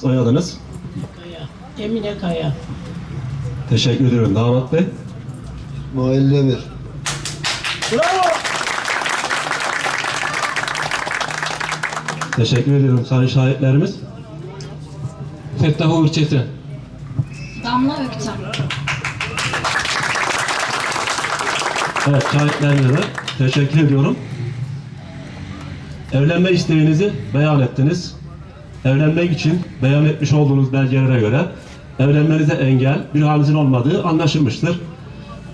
Soyadınız? Kaya. Emine Kaya. Teşekkür ediyorum damat bey. Nail Demir. Teşekkür ediyorum sayın şahitlerimiz. Fettah Uğur Çetin. Damla Öktem. Evet şahitlerimize de teşekkür ediyorum. Evlenme isteğinizi beyan ettiniz. Evlenmek için beyan etmiş olduğunuz belgelere göre evlenmenize engel bir halinizin olmadığı anlaşılmıştır.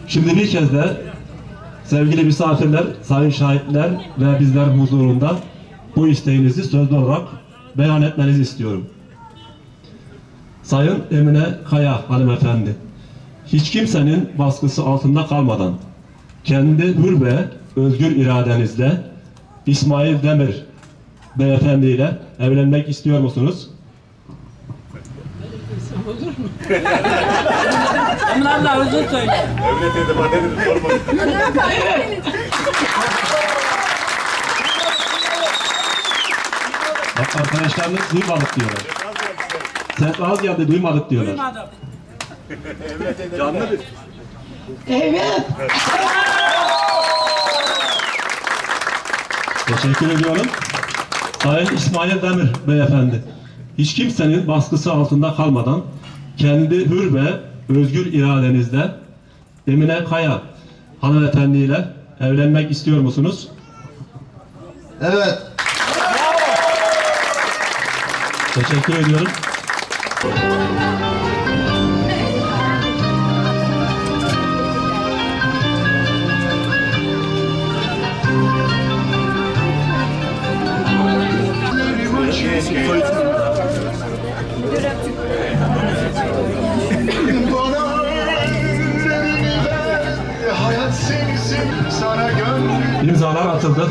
Şimdi bir kez de sevgili misafirler, sayın şahitler ve bizler huzurunda bu isteğinizi sözlü olarak beyan etmenizi istiyorum. Sayın Emine Kaya hanımefendi, hiç kimsenin baskısı altında kalmadan kendi hür ve özgür iradenizle İsmail Demir beyefendiyle evlenmek istiyor musunuz? Olur mu? Onlarla özür söyle. Evlet anne dedim sorma. Bak arkadaşlarınız duymadık diyorlar. Ses az geldi duymadık diyorlar. Duymadım. Canlı bir. Evet. Teşekkür ediyorum. Sayın İsmail Demir beyefendi. Hiç kimsenin baskısı altında kalmadan kendi hür ve özgür iradenizle Emine Kaya hanımefendiyle evlenmek istiyor musunuz? Evet. Teşekkür ediyorum. İmzalar atıldı.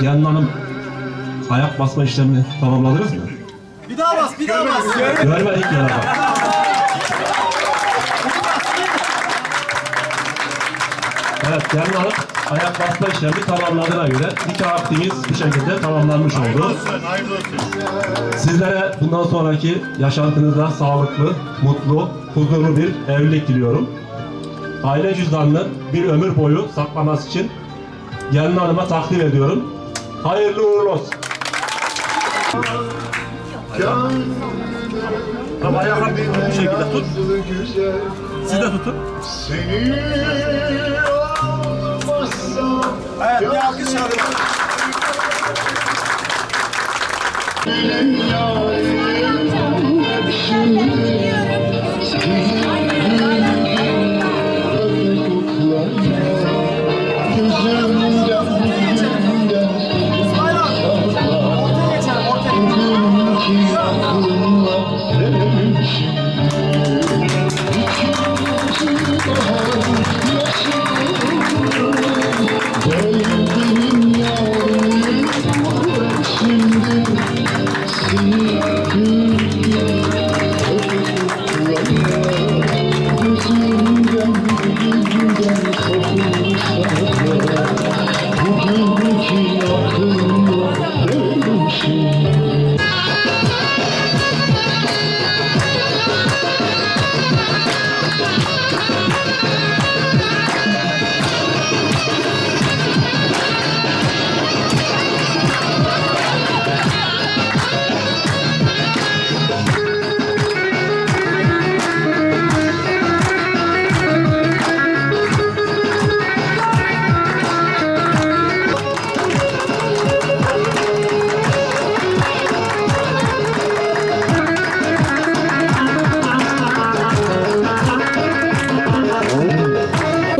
Gelin Hanım ayak basma işlemini tamamladınız mı? Bir daha bas, bir daha bas. Görmedik ya. Evet Gelin Hanım ayak basma işlemi tamamladığına göre nikah akdiniz bu şekilde tamamlanmış oldu. Sizlere bundan sonraki yaşantınızda sağlıklı, mutlu, huzurlu bir evlilik diliyorum. Aile cüzdanını bir ömür boyu saklaması için gelin hanıma takdim ediyorum. Hayırlı uğurlu olsun. Tamam ayaklar bu şekilde tut. Siz de tutun. seni Evet, bir alkış alalım.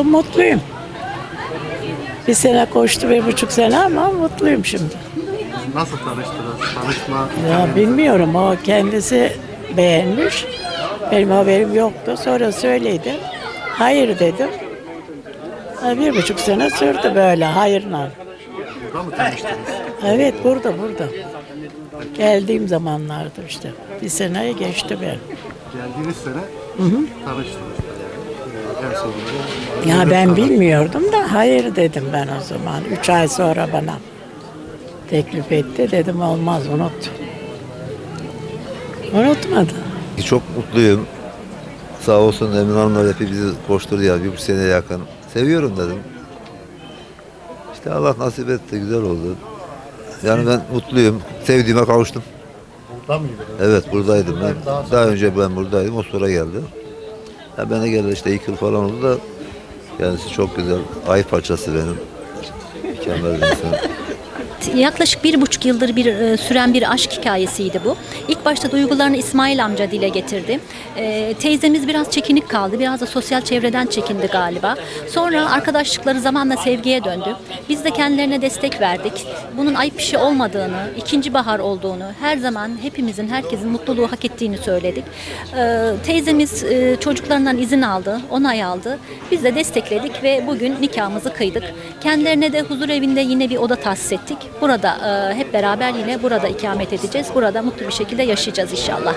Mutluyum. Bir sene koştu, bir buçuk sene ama mutluyum şimdi. Nasıl tanıştınız? Tanışma. Ya bilmiyorum o kendisi beğenmiş. Benim haberim yoktu. Sonra söyledi. Hayır dedim. Bir buçuk sene sürdü böyle hayırla. Burada mı tanıştınız? Evet burada burada. Geldiğim zamanlardı işte. Bir seneyi geçti ben. Geldiğiniz sene tanıştınız. Yani, e, Ya ben bilmiyordum da hayır dedim ben o zaman. Üç ay sonra bana teklif etti. Dedim olmaz unut. Unutmadı. Çok mutluyum. Sağ olsun Emin Hanımlar hep bizi koşturdu ya. Bir sene yakın. Seviyorum dedim. İşte Allah nasip etti. Güzel oldu. Yani ben mutluyum. Sevdiğime kavuştum. Burada mıydınız? Evet buradaydım ben. Daha önce ben buradaydım. O sonra geldi. Ya bana geldi işte iki falan oldu da kendisi çok güzel. Ay parçası benim. Mükemmel bir insan. Yaklaşık bir buçuk yıldır bir e, süren bir aşk hikayesiydi bu. İlk başta duygularını İsmail amca dile getirdi. E, teyzemiz biraz çekinik kaldı. Biraz da sosyal çevreden çekindi galiba. Sonra arkadaşlıkları zamanla sevgiye döndü. Biz de kendilerine destek verdik. Bunun ayıp bir şey olmadığını, ikinci bahar olduğunu, her zaman hepimizin, herkesin mutluluğu hak ettiğini söyledik. E, teyzemiz e, çocuklarından izin aldı, onay aldı. Biz de destekledik ve bugün nikahımızı kıydık. Kendilerine de huzur evinde yine bir oda tahsis ettik. Burada e, hep beraber yine burada ikamet edeceğiz. Burada mutlu bir şekilde yaşayacağız inşallah.